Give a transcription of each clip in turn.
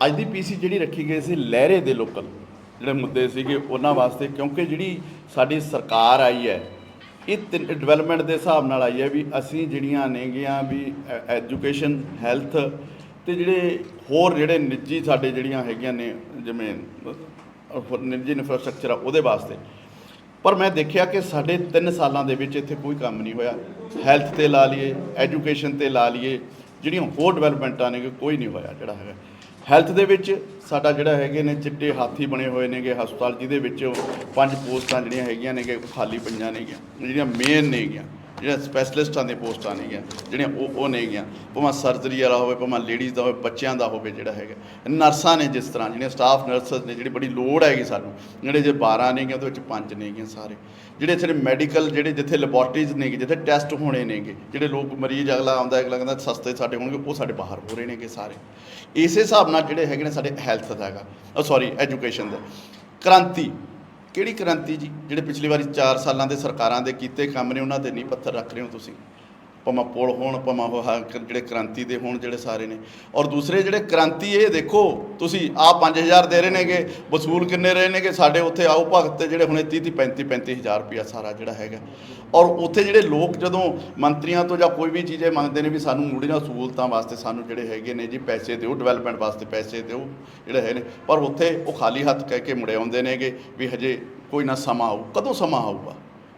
ਅੱਜ ਦੀ ਪੀਸੀ ਜਿਹੜੀ ਰੱਖੀ ਗਈ ਸੀ ਲਹਿਰੇ ਦੇ ਲੋਕਲ ਜਿਹੜੇ ਮੁੱਦੇ ਸੀਗੇ ਉਹਨਾਂ ਵਾਸਤੇ, ਕਿਉਂਕਿ ਜਿਹੜੀ ਸਾਡੀ ਸਰਕਾਰ ਆਈ ਹੈ, ਇਹ ਡਿਵੈਲਪਮੈਂਟ ਦੇ ਹਿਸਾਬ ਨਾਲ ਆਈ ਹੈ ਵੀ ਅਸੀਂ ਜਿਹੜੀਆਂ ਨੇਗੀਆਂ ਵੀ ਐਜੂਕੇਸ਼ਨ ਹੈਲਥ ਤੇ ਜਿਹੜੇ ਹੋਰ ਜਿਹੜੇ ਨਿੱਜੀ ਸਾਡੇ ਜਿਹੜੀਆਂ ਹੈਗੀਆਂ ਨੇ, ਜਿਵੇਂ ਨਿੱਜੀ ਇਨਫਰਾਸਟ੍ਰਕਚਰ ਆ ਉਹਦੇ ਵਾਸਤੇ। ਪਰ ਮੈਂ ਦੇਖਿਆ ਕਿ ਸਾਡੇ 3 ਸਾਲਾਂ ਦੇ ਵਿੱਚ ਇੱਥੇ ਕੋਈ ਕੰਮ ਨਹੀਂ ਹੋਇਆ। ਹੈਲਥ ਤੇ ਲਾ ਲਈਏ ਐਜੂਕੇਸ਼ਨ ਤੇ ਲਾ ਲਈਏ ਜਿਹੜੀਆਂ ਹੋਰ ਡਿਵੈਲਪਮੈਂਟਾਂ ਨੇ ਕੋਈ ਨਹੀਂ ਹੋਇਆ ਜਿਹੜਾ ਹੈਗਾ। ਹੈਲਥ ਦੇ ਵਿੱਚ ਸਾਡਾ ਜਿਹੜਾ ਹੈਗੇ ਨੇ ਚਿੱਟੇ ਹਾਥੀ ਬਣੇ ਹੋਏ ਨੇਗੇ, ਹਸਪਤਾਲ ਜਿਹਦੇ ਵਿੱਚ ਪੰਜ ਪੋਸਟਾਂ ਜਿਹੜੀਆਂ ਹੈਗੀਆਂ ਨੇਗੇ, ਉਹ ਖਾਲੀ ਪਈਆਂ ਨੇਗੀਆਂ, ਜਿਹੜੀਆਂ ਮੇਨ ਨੇਗੀਆਂ। ਜਿਹੜੀਆਂ ਸਪੈਸ਼ਲਿਸਟਾਂ ਦੇ ਪੋਸਟਾਂ ਨੇਗੀਆਂ ਜਿਹੜੀਆਂ ਉਹ ਉਹ ਨੇਗੀਆਂ ਭਾਵੇਂ ਸਰਜਰੀ ਵਾਲਾ ਹੋਵੇ, ਭਾਵੇਂ ਲੇਡੀਜ਼ ਦਾ ਹੋਵੇ, ਬੱਚਿਆਂ ਦਾ ਹੋਵੇ ਜਿਹੜਾ ਹੈਗਾ। ਨਰਸਾਂ ਨੇ ਜਿਸ ਤਰ੍ਹਾਂ, ਜਿਹੜੀਆਂ ਸਟਾਫ ਨਰਸਸ ਨੇ, ਜਿਹੜੀ ਬੜੀ ਲੋੜ ਹੈਗੀ ਸਾਨੂੰ, ਜਿਹੜੇ ਜੇ 12 ਨੇਗੀਆਂ ਉਹਦੇ ਵਿੱਚ ਪੰਜ ਨੇਗੀਆਂ ਸਾਰੇ। ਜਿਹੜੇ ਇੱਥੇ ਮੈਡੀਕਲ ਜਿਹੜੇ ਜਿੱਥੇ ਲੈਬੋਰਟਰੀਜ਼ ਨੇਗੇ ਜਿੱਥੇ ਟੈਸਟ ਹੋਣੇ ਨੇਗੇ ਜਿਹੜੇ ਲੋਕ ਮਰੀਜ਼ ਅਗਲਾ ਆਉਂਦਾ, ਅਗਲਾ ਕਹਿੰਦਾ ਸਸਤੇ ਸਾਡੇ ਹੋਣਗੇ, ਉਹ ਸਾਡੇ ਬਾਹਰ ਹੋ ਰਹੇ ਨੇਗੇ ਸਾਰੇ। ਇਸੇ ਹਿਸਾਬ ਨਾਲ ਜਿਹੜੇ ਹੈਗੇ ਨੇ ਸਾਡੇ ਹੈਲਥ ਦਾ ਹੈਗਾ। ਸੌਰੀ ਐਜੂਕੇਸ਼ਨ ਦਾ। ਕ੍ਰਾਂਤੀ। ਕਿਹੜੀ ਕ੍ਰਾਂਤੀ ਜੀ, ਜਿਹੜੇ ਪਿਛਲੀ ਵਾਰੀ 4 ਸਾਲਾਂ ਦੇ ਸਰਕਾਰਾਂ ਦੇ ਕੀਤੇ ਕੰਮ ਨੇ, ਉਹਨਾਂ ਤੇ ਨਹੀਂ ਪੱਥਰ ਰੱਖ ਰਹੇ ਹੋ ਤੁਸੀਂ? ਭਾਵੇਂ ਪੁਲ ਹੋਣ, ਭਾਵੇਂ ਉਹ ਹਾ- ਜਿਹੜੇ ਕ੍ਰਾਂਤੀ ਦੇ ਹੋਣ ਜਿਹੜੇ ਸਾਰੇ ਨੇ। ਔਰ ਦੂਸਰੇ ਜਿਹੜੇ ਕ੍ਰਾਂਤੀ, ਇਹ ਦੇਖੋ, ਤੁਸੀਂ ਆ 5000 ਦੇ ਰਹੇ ਨੇਗੇ, ਵਸੂਲ ਕਿੰਨੇ ਰਹੇ ਨੇਗੇ, ਸਾਡੇ ਉੱਥੇ ਆਓ ਭਗਤ ਜਿਹੜੇ ਹੁਣੇ 30 30 35 35000 ਰੁਪਇਆ ਸਾਰਾ ਜਿਹੜਾ ਹੈਗਾ। ਔਰ ਉੱਥੇ ਜਿਹੜੇ ਲੋਕ ਜਦੋਂ ਮੰਤਰੀਆਂ ਤੋਂ ਜਾਂ ਕੋਈ ਵੀ ਚੀਜ਼ੇ ਮੰਗਦੇ ਨੇ ਵੀ ਸਾਨੂੰ ਮੁੜੀਆਂ ਸਹੂਲਤਾਂ ਵਾਸਤੇ ਸਾਨੂੰ ਜਿਹੜੇ ਹੈਗੇ ਨੇ ਜੀ, ਪੈਸੇ ਦਿਓ ਡਿਵੈਲਪਮੈਂਟ ਵਾਸਤੇ ਪੈਸੇ ਦਿਓ, ਜਿਹੜੇ ਹੈ ਨੇ। ਪਰ ਉੱਥੇ ਉਹ ਖਾਲੀ ਹੱਥ ਕਹਿ ਕੇ ਮੁੜੇ ਆਉਂਦੇ ਨੇਗੇ ਵੀ ਹਜੇ ਕੋਈ ਨਾ ਸਮਾਂ ਆਊ। ਕਦੋਂ ਸਮਾਂ ਆਊਗਾ?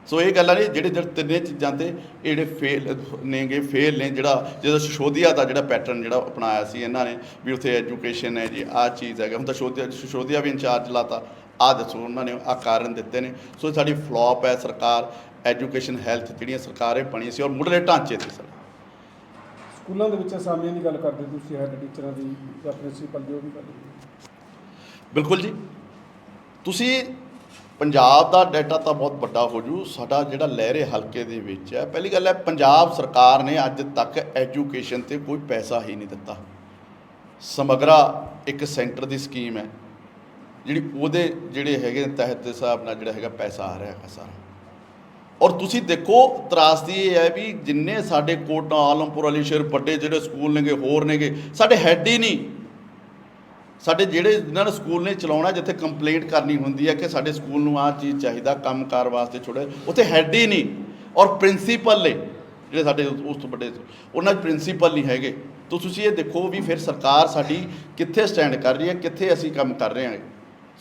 ਸੋ ਇਹ ਗੱਲਾਂ ਨੇ ਜਿਹੜੇ ਜਿਹੜੇ ਤਿੰਨੇ ਚੀਜ਼ਾਂ ਤੇ ਇਹ ਜਿਹੜੇ ਫੇਲ ਨੇਗੇ ਫੇਲ ਨੇ ਜਿਹੜਾ ਜਦੋਂ ਸ਼ੋਧਿਆ ਦਾ ਜਿਹੜਾ ਪੈਟਰਨ ਜਿਹੜਾ ਅਪਣਾਇਆ ਸੀ ਇਹਨਾਂ ਨੇ ਵੀ ਉੱਥੇ ਐਜੂਕੇਸ਼ਨ ਹੈ ਜੀ ਆਹ ਚੀਜ਼ ਹੈਗਾ ਹੁਣ ਤਾਂ ਸ਼ੋਧਿਆ ਸ਼ੋਧਿਆ ਵੀ ਇੰਚਾਰਜ ਲਾਤਾ ਆਹ ਦੱਸੋ ਉਹਨਾਂ ਨੇ ਆਹ ਕਾਰਨ ਦਿੱਤੇ ਨੇ। ਸੋ ਸਾਡੀ ਫਲॉप ਹੈ ਸਰਕਾਰ ਐਜੂਕੇਸ਼ਨ ਹੈਲਥ ਜਿਹੜੀਆਂ ਸਰਕਾਰੇ ਬਣੀ ਸੀ ਔਰ ਮੁੱਢਲੇ ਢਾਂਚੇ ਤੇ ਸਰ। ਸਕੂਲਾਂ ਦੇ ਵਿੱਚ ਅਸਾਮੀਆਂ ਦੀ ਗੱਲ ਕਰਦੇ ਤੁਸੀਂ ਹੈਡ ਟੀਚਰਾਂ ਦੀ ਜਾਂ ਪ੍ਰਿੰਸੀਪਲ ਦੀ ਉਹ ਵੀ ਬਿਲਕੁਲ ਜੀ। ਤੁਸੀਂ ਪੰਜਾਬ ਦਾ ਡਾਟਾ ਤਾਂ ਬਹੁਤ ਵੱਡਾ ਹੋ ਜੂ, ਸਾਡਾ ਜਿਹੜਾ ਲਹਿਰੇ ਹਲਕੇ ਦੇ ਵਿੱਚ ਹੈ, ਪਹਿਲੀ ਗੱਲ ਹੈ ਪੰਜਾਬ ਸਰਕਾਰ ਨੇ ਅੱਜ ਤੱਕ ਐਜੂਕੇਸ਼ਨ ਤੇ ਕੋਈ ਪੈਸਾ ਹੀ ਨਹੀਂ ਦਿੱਤਾ। ਸਮਗਰਾ ਇੱਕ ਸੈਂਟਰ ਦੀ ਸਕੀਮ ਹੈ, ਜਿਹੜੀ ਉਹਦੇ ਜਿਹੜੇ ਹੈਗੇ ਤਹਿਤ ਦੇ ਹਿਸਾਬ ਨਾਲ ਜਿਹੜਾ ਹੈਗਾ ਪੈਸਾ ਆ ਰਿਹਾ ਹੈ ਸਾਰਾ। ਔਰ ਤੁਸੀਂ ਦੇਖੋ ਤਰਾਸਦੀ ਇਹ ਹੈ ਵੀ ਜਿੰਨੇ ਸਾਡੇ ਕੋਟਾ, ਆਲਮਪੁਰ ਅਲੀ ਸ਼ੇਰ ਵੱਡੇ ਜਿਹੜੇ ਸਕੂਲ ਨੇਗੇ, ਹੋਰ ਨੇਗੇ, ਸਾਡੇ ਹੈੱਡ ਹੀ ਨਹੀਂ। ਸਾਡੇ ਜਿਹੜੇ ਇਹਨਾਂ ਨੂੰ ਸਕੂਲ ਨੇ ਚਲਾਉਣਾ ਜਿੱਥੇ ਕੰਪਲੇਂਟ ਕਰਨੀ ਹੁੰਦੀ ਹੈ ਕਿ ਸਾਡੇ ਸਕੂਲ ਨੂੰ ਆਹ ਚੀਜ਼ ਚਾਹੀਦਾ, ਕੰਮਕਾਰ ਵਾਸਤੇ ਛੋੜੇ ਉੱਥੇ ਹੈੱਡ ਹੀ ਨਹੀਂ। ਔਰ ਪ੍ਰਿੰਸੀਪਲ ਨੇ, ਜਿਹੜੇ ਸਾਡੇ ਉਸ ਉਸ ਤੋਂ ਵੱਡੇ ਉਹਨਾਂ ਦੇ ਪ੍ਰਿੰਸੀਪਲ ਨਹੀਂ ਹੈਗੇ। ਤਾਂ ਤੁਸੀਂ ਇਹ ਦੇਖੋ ਵੀ ਫਿਰ ਸਰਕਾਰ ਸਾਡੀ ਕਿੱਥੇ ਸਟੈਂਡ ਕਰ ਰਹੀ ਹੈ, ਕਿੱਥੇ ਅਸੀਂ ਕੰਮ ਕਰ ਰਹੇ ਹਾਂ।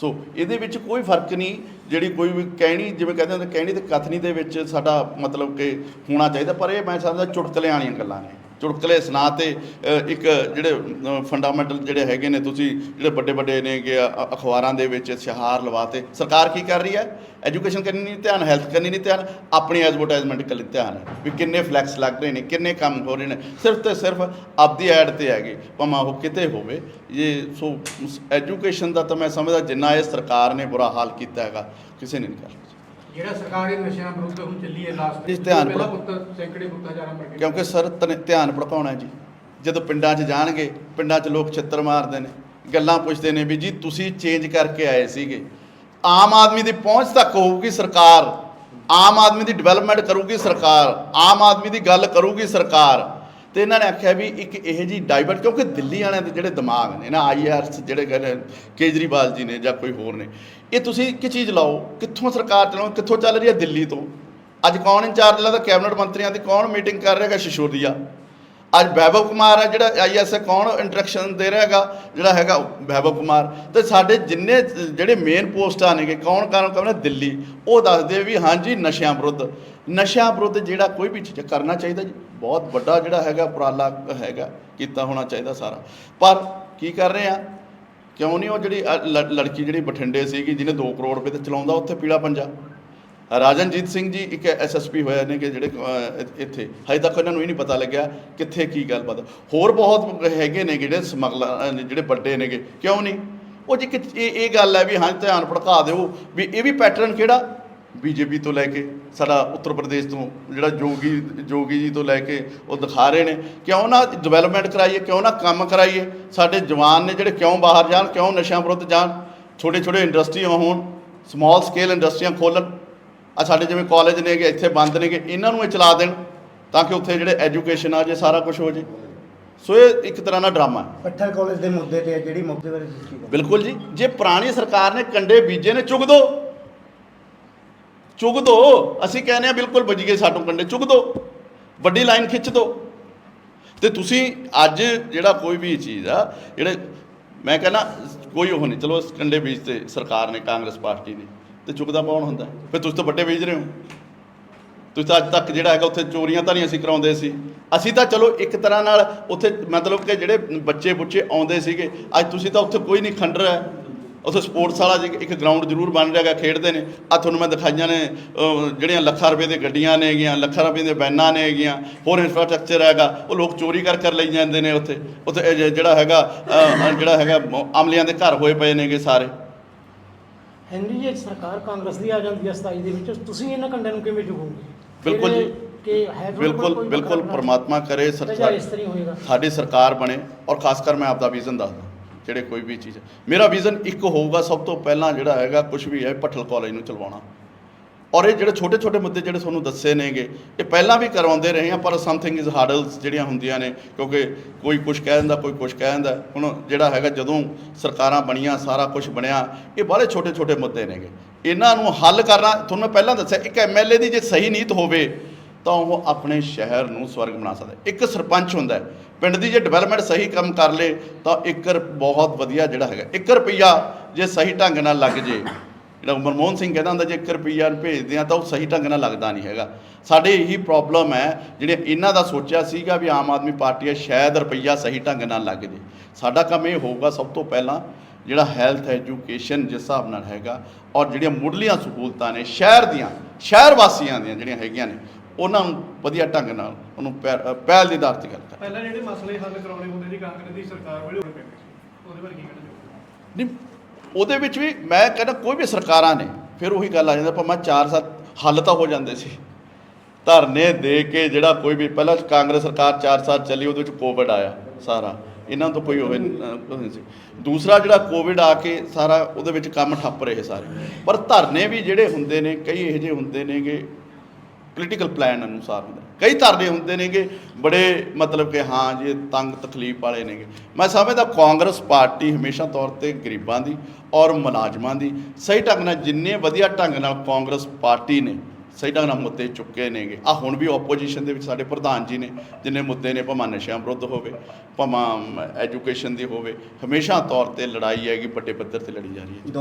ਸੋ ਇਹਦੇ ਵਿੱਚ ਕੋਈ ਫ਼ਰਕ ਨਹੀਂ, ਜਿਹੜੀ ਕੋਈ ਵੀ ਕਹਿਣੀ, ਜਿਵੇਂ ਕਹਿੰਦੇ ਹੁੰਦੇ, ਕਹਿਣੀ ਤੇ ਕਥਨੀ ਦੇ ਵਿੱਚ ਸਾਡਾ ਮਤਲਬ ਕਿ ਹੋਣਾ ਚਾਹੀਦਾ, ਪਰ ਇਹ ਮੈਂ ਸਮਝਦਾ ਚੁਟਕਲੇ ਵਾਲੀਆਂ ਗੱਲਾਂ ਨੇ। ਚੁਟਕਲੇ ਸੁਣਾ ਤੇ ਇੱਕ ਜਿਹੜੇ ਫੰਡਾਮੈਂਟਲ ਜਿਹੜੇ ਹੈਗੇ ਨੇ, ਤੁਸੀਂ ਜਿਹੜੇ ਵੱਡੇ ਵੱਡੇ ਨੇ ਕਿ ਅਖਬਾਰਾਂ ਦੇ ਵਿੱਚ ਇਸ਼ਤਿਹਾਰ ਲਵਾਤੇ ਸਰਕਾਰ ਕੀ ਕਰ ਰਹੀ ਹੈ? ਐਜੂਕੇਸ਼ਨ ਕਰਨੀ ਨਹੀਂ ਧਿਆਨ ਹੈਲਥ ਕਰਨੀ ਨਹੀਂ ਧਿਆਨ, ਆਪਣੀ ਐਡਵਰਟਾਈਜ਼ਮੈਂਟ ਕਰਨੀ ਧਿਆਨ ਹੈ ਵੀ ਕਿੰਨੇ ਫਲੈਕਸ ਲੱਗ ਰਹੇ ਨੇ, ਕਿੰਨੇ ਕੰਮ ਹੋ ਰਹੇ ਨੇ, ਸਿਰਫ ਤੇ ਸਿਰਫ ਆਪਦੀ ਐਡ ਤੇ ਹੈਗੇ ਭਾਵੇਂ ਉਹ ਕਿਤੇ ਹੋਵੇ ਇਹ ਸੋ ਐਜੂਕੇਸ਼ਨ ਦਾ ਤਾਂ ਮੈਂ ਸਮਝਦਾ ਜਿੰਨਾ ਇਹ ਸਰਕਾਰ ਨੇ ਬੁਰਾ ਹਾਲ ਕੀਤਾ ਹੈਗਾ, ਕਿਸੇ ਨੇ ਨਹੀਂ ਕਰ ਜਿਹੜਾ ਸਰਕਾਰੀ ਨਸ਼ਿਆਂ ਵਿਰੁੱਧ ਹੁਣ ਚੱਲੀ ਹੈ ਲਾਸਟ ਇਸ ਧਿਆਨ ਪਹਿਲਾ ਪੁੱਤ ਸੈਂਕੜੇ ਪੁੱਤਾਂ ਜਾਰਾਂ ਮਰ ਗਏ। ਕਿਉਂਕਿ ਸਰ ਤਨ- ਧਿਆਨ ਭੜਕਾਉਣਾ ਜੀ। ਜਦੋਂ ਪਿੰਡਾਂ 'ਚ ਜਾਣਗੇ ਪਿੰਡਾਂ 'ਚ ਲੋਕ ਛਿੱਤਰ ਮਾਰਦੇ ਨੇ ਗੱਲਾਂ ਪੁੱਛਦੇ ਨੇ ਵੀ ਜੀ ਤੁਸੀਂ ਚੇਂਜ ਕਰਕੇ ਆਏ ਸੀਗੇ। ਆਮ ਆਦਮੀ ਦੀ ਪਹੁੰਚ ਤੱਕ ਹੋਊਗੀ ਸਰਕਾਰ। ਆਮ ਆਦਮੀ ਦੀ ਡਿਵੈਲਪਮੈਂਟ ਕਰੂਗੀ ਸਰਕਾਰ। ਆਮ ਆਦਮੀ ਦੀ ਗੱਲ ਕਰੂਗੀ ਸਰਕਾਰ। ਤੇ ਇਹਨਾਂ ਨੇ ਆਖਿਆ ਵੀ ਇੱਕ ਇਹ ਜੀ ਡਾਈਵਰਟ ਕਿਉਂਕਿ ਦਿੱਲੀ ਵਾਲਿਆਂ ਦੇ ਜਿਹੜੇ ਦਿਮਾਗ ਨੇ ਨਾ ਆਈਆਰਸ ਜਿਹੜੇ ਕਹਿੰਦੇ ਕੇਜਰੀਵਾਲ ਜੀ ਨੇ ਜਾਂ ਕੋਈ ਹੋਰ ਨੇ, ਇਹ ਤੁਸੀਂ ਇੱਕ ਚੀਜ਼ ਲਾਓ, ਕਿੱਥੋਂ ਸਰਕਾਰ ਚਲਾਓ ਕਿੱਥੋਂ ਚੱਲ ਰਹੀ ਹੈ ਦਿੱਲੀ ਤੋਂ? ਅੱਜ ਕੌਣ ਇੰਚਾਰਜ ਲੱਗਦਾ ਕੈਬਨਿਟ ਮੰਤਰੀਆਂ ਦੀ ਕੌਣ ਮੀਟਿੰਗ ਕਰ ਰਿਹਾ ਹੈਗਾ, ਸ਼ਿਸ਼ੋਦੀਆ? ਅੱਜ ਵੈਭਵ ਕੁਮਾਰ ਆ ਜਿਹੜਾ ਆਈਐਸ ਕੌਣ ਇੰਟਰੈਕਸ਼ਨ ਦੇ ਰਿਹਾ ਹੈਗਾ, ਜਿਹੜਾ ਹੈਗਾ ਵੈਭਵ ਕੁਮਾਰ। ਤੇ ਸਾਡੇ ਜਿੰਨੇ ਜਿਹੜੇ ਮੇਨ ਪੋਸਟਾਂ ਨੇਗੇ, ਕੌਣ ਕਾਰਨ ਕਹਿੰਦਾ ਦਿੱਲੀ। ਉਹ ਦੱਸਦੇ ਵੀ ਹਾਂਜੀ, ਨਸ਼ਿਆਂ ਵਿਰੁੱਧ। ਨਸ਼ਿਆਂ ਵਿਰੁੱਧ ਜਿਹੜਾ ਕੋਈ ਵੀ ਚੀਜ਼ ਕਰਨਾ ਚਾਹੀਦਾ ਜੀ, ਬਹੁਤ ਵੱਡਾ ਜਿਹੜਾ ਹੈਗਾ ਉਪਰਾਲਾ ਹੈਗਾ, ਕੀਤਾ ਹੋਣਾ ਚਾਹੀਦਾ ਸਾਰਾ। ਪਰ ਕੀ ਕਰ ਰਹੇ ਆ? ਕਿਉਂ ਨਹੀਂ ਉਹ ਜਿਹੜੀ ਲ- ਲੜਕੀ ਜਿਹੜੀ ਬਠਿੰਡੇ ਸੀਗੀ, ਜਿਹਨੇ 2 ਕਰੋੜ ਰੁਪਏ ਤੇ ਚਲਾਉਂਦਾ, ਉੱਥੇ ਪੀਲਾ ਪੰਜਾ। ਰਾਜਨਜੀਤ ਸਿੰਘ ਜੀ ਇੱਕ ਐਸਐਸਪੀ ਹੋਏ ਨੇ ਕਿ ਜਿਹੜੇ ਇੱਥੇ। ਹਜੇ ਤੱਕ ਇਹਨਾਂ ਨੂੰ ਇਹ ਨਹੀਂ ਪਤਾ ਲੱਗਿਆ ਕਿੱਥੇ ਕੀ ਗੱਲਬਾਤ ਹੋਰ ਬਹੁਤ ਹੈਗੇ ਨੇ ਜਿਹੜੇ ਸਮਗਲਰ ਅ, ਜਿਹੜੇ ਵੱਡੇ ਨੇਗੇ। ਕਿਉਂ ਨਹੀਂ? ਉਹ ਜੀ ਕਿ ਇਹ ਇਹ ਗੱਲ ਹੈ ਵੀ ਹਾਂ ਧਿਆਨ ਭੜਕਾ ਦਿਓ ਵੀ ਇਹ ਵੀ ਪੈਟਰਨ ਕਿਹੜਾ? ਬੀਜੇਪੀ ਤੋਂ ਲੈ ਕੇ ਸਾਡਾ ਉੱਤਰ ਪ੍ਰਦੇਸ਼ ਤੋਂ ਜਿਹੜਾ ਜੋਗੀ ਜੋਗੀ ਜੀ ਤੋਂ ਲੈ ਕੇ ਉਹ ਦਿਖਾ ਰਹੇ ਨੇ। ਕਿਉਂ ਨਾ ਡਿਵੈਲਪਮੈਂਟ ਕਰਾਈਏ ਕਿਉਂ ਨਾ ਕੰਮ ਕਰਾਈਏ? ਸਾਡੇ ਜਵਾਨ ਨੇ ਜਿਹੜੇ ਕਿਉਂ ਬਾਹਰ ਜਾਣ ਕਿਉਂ ਨਸ਼ਿਆਂ ਵਿਰੁੱਧ ਜਾਣ? ਛੋਟੇ ਛੋਟੇ ਇੰਡਸਟਰੀਆਂ ਹੋਣ ਸਮਾਲ ਸਕੇਲ ਇੰਡਸਟਰੀਆਂ ਖੋਲ੍ਹਣ। ਆ ਸਾਡੇ ਜਿਵੇਂ ਕਾਲਜ ਨੇਗੇ ਇੱਥੇ ਬੰਦ ਨੇਗੇ ਇਹਨਾਂ ਨੂੰ ਇਹ ਚਲਾ ਦੇਣ ਤਾਂ ਕਿ ਉੱਥੇ ਜਿਹੜੇ ਐਜੂਕੇਸ਼ਨ ਆ ਜੇ ਸਾਰਾ ਕੁਝ ਹੋ ਜੇ। ਸੋ ਇਹ ਇੱਕ ਤਰ੍ਹਾਂ ਦਾ ਡਰਾਮਾ ਹੈ। ਪੱਠਲ ਕਾਲਜ ਦੇ ਮੁੱਦੇ ਤੇ ਹੈ ਜਿਹੜੀ ਮੁੱਦੇ ਬਾਰੇ ਤੁਸੀਂ ਕੀ? ਬਿਲਕੁਲ ਜੀ। ਜੇ ਪੁਰਾਣੀ ਸਰਕਾਰ ਨੇ ਕੰਡੇ ਬੀਜੇ ਨੇ ਚੁਗ ਦੋ। ਚੁਗ ਦੋ। ਅਸੀਂ ਕਹਿੰਦੇ ਆ ਬਿਲਕੁਲ ਵੱਜ ਗਏ ਸਾਡੋਂ ਕੰਡੇ ਚੁਗ ਦੋ। ਵੱਡੀ ਲਾਈਨ ਖਿੱਚ ਦੋ। ਤੇ ਤੁਸੀਂ ਅੱਜ ਜਿਹੜਾ ਕੋਈ ਵੀ ਚੀਜ਼ ਆ ਜਿਹੜੇ ਮੈਂ ਕਹਿੰਦਾ ਕੋਈ ਉਹ ਨਹੀਂ ਚਲੋ ਕੰਡੇ ਬੀਜ ਤੇ ਸਰਕਾਰ ਨੇ ਕਾਂਗਰਸ ਪਾਰਟੀ ਨੇ। ਤੇ ਚੁਗਦਾ ਪਾਉਣ ਹੁੰਦਾ। ਫਿਰ ਤੁਸੀਂ ਤਾਂ ਵੱਡੇ ਬੀਜ ਰਹੇ ਹੋ। ਤੁਸੀਂ ਤਾਂ ਅੱਜ ਤੱਕ ਜਿਹੜਾ ਹੈਗਾ ਉੱਥੇ ਚੋਰੀਆਂ ਤਾਂ ਨਹੀਂ ਅਸੀਂ ਕਰਾਉਂਦੇ ਸੀ। ਅਸੀਂ ਤਾਂ ਚਲੋ ਇੱਕ ਤਰ੍ਹਾਂ ਨਾਲ ਉੱਥੇ ਮਤਲਬ ਕਿ ਜਿਹੜੇ ਬੱਚੇ ਬੁੱਚੇ ਆਉਂਦੇ ਸੀਗੇ, ਅੱਜ ਤੁਸੀਂ ਤਾਂ ਉੱਥੇ ਕੋਈ ਨਹੀਂ ਖੰਡਰ ਹੈ। ਉੱਥੇ ਸਪੋਰਟਸ ਵਾਲਾ ਜੀ ਇੱਕ ਗਰਾਊਂਡ ਜ਼ਰੂਰ ਬਣ ਰਿਹਾਗਾ ਖੇਡਦੇ ਨੇ। ਆ ਤੁਹਾਨੂੰ ਮੈਂ ਦਿਖਾਈਆਂ ਨੇ ਜਿਹੜੀਆਂ ਲੱਖਾਂ ਰੁਪਏ ਦੀਆਂ ਗੱਡੀਆਂ ਨੇ ਹੈਗੀਆਂ, ਲੱਖਾਂ ਰੁਪਏ ਦੇ ਵੈਨਾਂ ਨੇ ਹੈਗੀਆਂ, ਹੋਰ ਇਨਫਰਾਸਟ੍ਰਕਚਰ ਹੈਗਾ, ਉਹ ਲੋਕ ਚੋਰੀ ਕਰ ਕਰ ਲਈ ਜਾਂਦੇ ਨੇ ਉੱਥੇ। ਉੱਥੇ ਜਿਹੜਾ ਹੈਗਾ ਜਿਹੜਾ ਹੈਗਾ, ਅਮਲਿਆਂ ਦੇ ਘਰ ਹੋਏ ਪਏ ਨੇਗੇ ਸਾਰੇ। ਹੈਨਰੀ ਜੀ ਸਰਕਾਰ ਕਾਂਗਰਸ ਦੀ ਆ ਜਾਂਦੀ ਹੈ 27 ਦੇ ਵਿੱਚ ਤੁਸੀਂ ਇਹਨਾਂ ਕੰਡਿਆਂ ਨੂੰ ਕਿਵੇਂ ਚੁਕੋਗੇ? ਬਿਲਕੁਲ ਜੀ। ਕਿ ਹੈ ਬਿਲਕੁਲ ਬਿਲਕੁਲ ਪ੍ਰਮਾਤਮਾ ਕਰੇ ਸਰਕਾਰ ਸਾਡੀ ਸਰਕਾਰ ਬਣੇ ਔਰ ਖਾਸ ਕਰ ਮੈਂ ਆਪਦਾ ਵਿਜ਼ਨ ਦੱਸਦਾ ਜਿਹੜੇ ਕੋਈ ਵੀ ਚੀਜ਼ ਮੇਰਾ ਵਿਜ਼ਨ ਇੱਕ ਹੋਊਗਾ ਸਭ ਤੋਂ ਪਹਿਲਾਂ ਜਿਹੜਾ ਹੈਗਾ ਕੁਝ ਵੀ ਹੈ ਭੱਠਲ ਕਾਲਜ ਨੂੰ ਚਲਵਾਉਣਾ। ਔਰ ਇਹ ਜਿਹੜੇ ਛੋਟੇ ਛੋਟੇ ਮੁੱਦੇ ਜਿਹੜੇ ਤੁਹਾਨੂੰ ਦੱਸੇ ਨੇਗੇ, ਇਹ ਪਹਿਲਾਂ ਵੀ ਕਰਵਾਉਂਦੇ ਰਹੇ ਆ, ਪਰ ਸਮਥਿੰਗ ਇਜ਼ ਹਾਰਡਲਸ ਜਿਹੜੀਆਂ ਹੁੰਦੀਆਂ ਨੇ, ਕਿਉਂਕਿ ਕੋਈ ਕੁਝ ਕਹਿ ਦਿੰਦਾ, ਕੋਈ ਕੁਝ ਕਹਿ ਦਿੰਦਾ। ਹੁਣ ਜਿਹੜਾ ਹੈਗਾ ਜਦੋਂ ਸਰਕਾਰਾਂ ਬਣੀਆਂ, ਸਾਰਾ ਕੁਝ ਬਣਿਆ, ਇਹ ਬਾਹਲੇ ਛੋਟੇ ਛੋਟੇ ਮੁੱਦੇ ਨੇਗੇ। ਇਹਨਾਂ ਨੂੰ ਹੱਲ ਕਰਨਾ, ਤੁਹਾਨੂੰ ਮੈਂ ਪਹਿਲਾਂ ਦੱਸਿਆ, ਇੱਕ ਐਮਐਲਏ ਦੀ ਜੇ ਸਹੀ ਨੀਤ ਹੋਵੇ, ਤਾਂ ਉਹ ਆਪਣੇ ਸ਼ਹਿਰ ਨੂੰ ਸਵਰਗ ਬਣਾ ਸਕਦਾ ਇੱਕ ਸਰਪੰਚ ਹੁੰਦਾ ਹੈ, ਪਿੰਡ ਦੀ ਜੇ ਡਿਵੈਲਪਮੈਂਟ ਸਹੀ ਕੰਮ ਕਰ ਲੇ, ਤਾਂ ਇੱਕ ਬਹੁਤ ਵਧੀਆ ਜਿਹੜਾ ਹੈਗਾ 1 ਰੁਪਿਆ ਜੇ ਸਹੀ ਢੰਗ ਨਾਲ ਲੱਗ ਜੇ ਜਿਹੜਾ ਮਨਮੋਹਨ ਸਿੰਘ ਕਹਿੰਦਾ ਹੁੰਦਾ ਜੇ 1 ਰੁਪਿਆ ਭੇਜਦੇ ਆ ਤਾਂ ਉਹ ਸਹੀ ਢੰਗ ਨਾਲ ਲੱਗਦਾ ਨਹੀਂ ਹੈਗਾ। ਸਾਡੇ ਇਹੀ ਪ੍ਰੋਬਲਮ ਹੈ ਜਿਹੜੇ ਇਹਨਾਂ ਦਾ ਸੋਚਿਆ ਸੀਗਾ ਵੀ ਆਮ ਆਦਮੀ ਪਾਰਟੀ ਹੈ ਸ਼ਾਇਦ ਰੁਪਈਆ ਸਹੀ ਢੰਗ ਨਾਲ ਲੱਗ ਜੇ। ਸਾਡਾ ਕੰਮ ਇਹ ਹੋਊਗਾ ਸਭ ਤੋਂ ਪਹਿਲਾਂ ਜਿਹੜਾ ਹੈਲਥ ਐਜੂਕੇਸ਼ਨ ਜਿਸ ਹਿਸਾਬ ਨਾਲ ਹੈਗਾ ਔਰ ਜਿਹੜੀਆਂ ਮੁੱਢਲੀਆਂ ਸਹੂਲਤਾਂ ਨੇ ਸ਼ਹਿਰ ਦੀਆਂ ਸ਼ਹਿਰ ਵਾਸੀਆਂ ਦੀਆਂ ਜਿਹੜੀਆਂ ਹੈਗੀਆਂ ਨੇ ਉਹਨਾਂ ਨੂੰ ਵਧੀਆ ਢੰਗ ਨਾਲ ਉਹਨੂੰ ਪਹਿਲ ਦੇ ਆਧਾਰ ਤੇ ਗੱਲ ਕਰ ਪਹਿਲਾਂ ਜਿਹੜੇ ਮਸਲੇ ਹੱਲ ਕਰਾਉਣੇ ਹੁੰਦੇ ਸੀ ਕਾਂਗਰਸ ਦੀ ਸਰਕਾਰ ਵੇਲੇ ਹੋਣੇ ਪੈਂਦੇ ਸੀ ਉਹਦੇ ਬਾਰੇ ਕੀ ਕਹਿਣਾ ਚਾਹੋਗੇ? ਨਹੀਂ ਉਹਦੇ ਵਿੱਚ ਵੀ ਮੈਂ ਕਹਿੰਦਾ ਕੋਈ ਵੀ ਸਰਕਾਰਾਂ ਨੇ, ਫਿਰ ਉਹੀ ਗੱਲ ਆ ਜਾਂਦਾ ਪਰ ਮੈਂ 4 ਸਾਲ ਹੱਲ ਤਾਂ ਹੋ ਜਾਂਦੇ ਸੀ। ਧਰਨੇ ਦੇ ਕੇ ਜਿਹੜਾ ਕੋਈ ਵੀ, ਪਹਿਲਾਂ ਕਾਂਗਰਸ ਸਰਕਾਰ 4 ਸਾਲ ਚੱਲੀ, ਉਹਦੇ ਵਿੱਚ ਕੋਵਿਡ ਆਇਆ ਸਾਰਾ। ਇਹਨਾਂ ਤੋਂ ਕੋਈ ਹੋਵੇ ਨਹੀਂ ਸੀ। ਦੂਸਰਾ ਜਿਹੜਾ ਕੋਵਿਡ ਆ ਕੇ ਸਾਰਾ ਉਹਦੇ ਵਿੱਚ ਕੰਮ ਠੱਪ ਰਹੇ ਸਾਰੇ। ਪਰ ਧਰਨੇ ਵੀ ਜਿਹੜੇ ਹੁੰਦੇ ਨੇ, ਕਈ ਇਹੋ ਜਿਹੇ ਹੁੰਦੇ ਨੇਗੇ ਪੋਲੀਟੀਕਲ ਪਲਾਨ ਅਨੁਸਾਰ ਹੁੰਦਾ ਕਈ ਧਰਨੇ ਹੁੰਦੇ ਨੇਗੇ, ਬੜੇ ਮਤਲਬ ਕਿ ਹਾਂ ਜੀ, ਤੰਗ ਤਕਲੀਫ ਵਾਲੇ ਨੇਗੇ। ਮੈਂ ਸਮਝਦਾ ਕਾਂਗਰਸ ਪਾਰਟੀ ਹਮੇਸ਼ਾ ਤੌਰ ਤੇ ਗਰੀਬਾਂ ਦੀ ਔਰ ਮੁਲਾਜ਼ਮਾਂ ਦੀ। ਸਹੀ ਢੰਗ ਨਾਲ ਜਿੰਨੇ ਵਧੀਆ ਢੰਗ ਨਾਲ ਕਾਂਗਰਸ ਪਾਰਟੀ ਨੇ, ਸਹੀ ਢੰਗ ਨਾਲ ਮੁੱਦੇ ਚੁੱਕੇ ਨੇਗੇ। ਆ ਹੁਣ ਵੀ ਆਪੋਜੀਸ਼ਨ ਦੇ ਵਿੱਚ ਸਾਡੇ ਪ੍ਰਧਾਨ ਜੀ ਨੇ, ਜਿੰਨੇ ਮੁੱਦੇ ਨੇ, ਭਾਵੇਂ ਨਸ਼ਿਆਂ ਵਿਰੁੱਧ ਹੋਵੇ, ਭਾਵੇਂ ਐਜੂਕੇਸ਼ਨ ਦੀ ਹੋਵੇ, ਹਮੇਸ਼ਾ ਤੌਰ ਤੇ ਲੜਾਈ ਹੈਗੀ ਵੱਡੇ ਪੱਧਰ ਤੇ ਲੜੀ ਜਾ ਰਹੀ ਹੈ